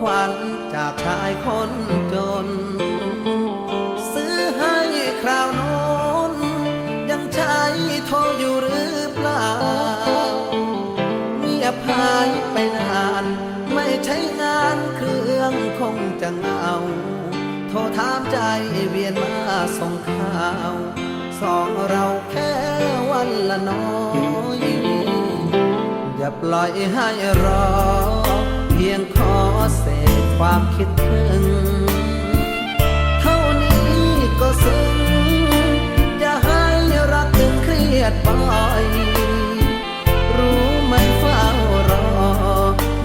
ขวัญจายคนจน ซื้อให้คราวโน้น ยังใช้โทรอยู่หรือเปล่าเงียบหายไปนาน ไม่ใช้งานเครื่องคงจะเงาโทรถามใจเวียนมาส่งข่าว สองเราแค่วันละน้อยอย่าปล่อยให้รอ เพียง อเสษความคิดถึง เท่านี้ก็ซึ้งอย่าให้รักถึงเครียดไปรู้ไหมเฝ้ารอ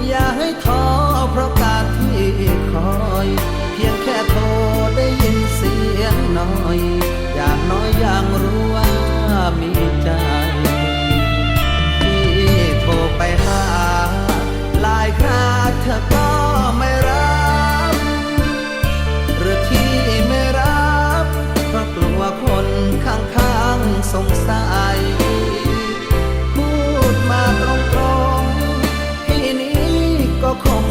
อย่าให้ท้อเพราะการที่คอย เพียงแค่โทรได้ยินเสียงน้อย อย่างน้อยอย่างรู้ว่ามีใจที่โทรไปหา หลายคราเธอ como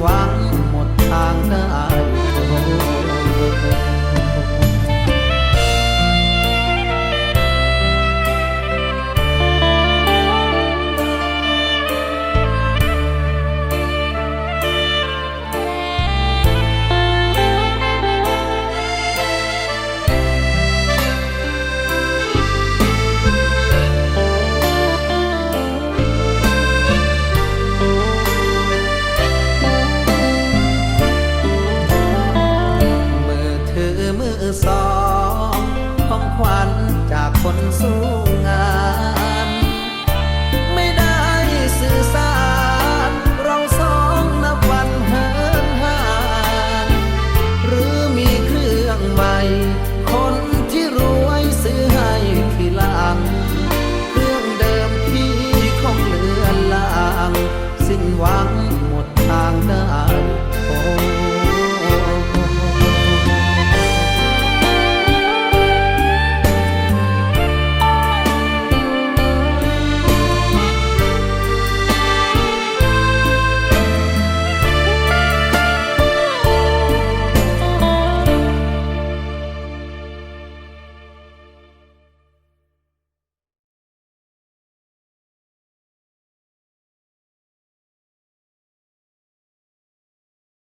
หวังหมดทางได้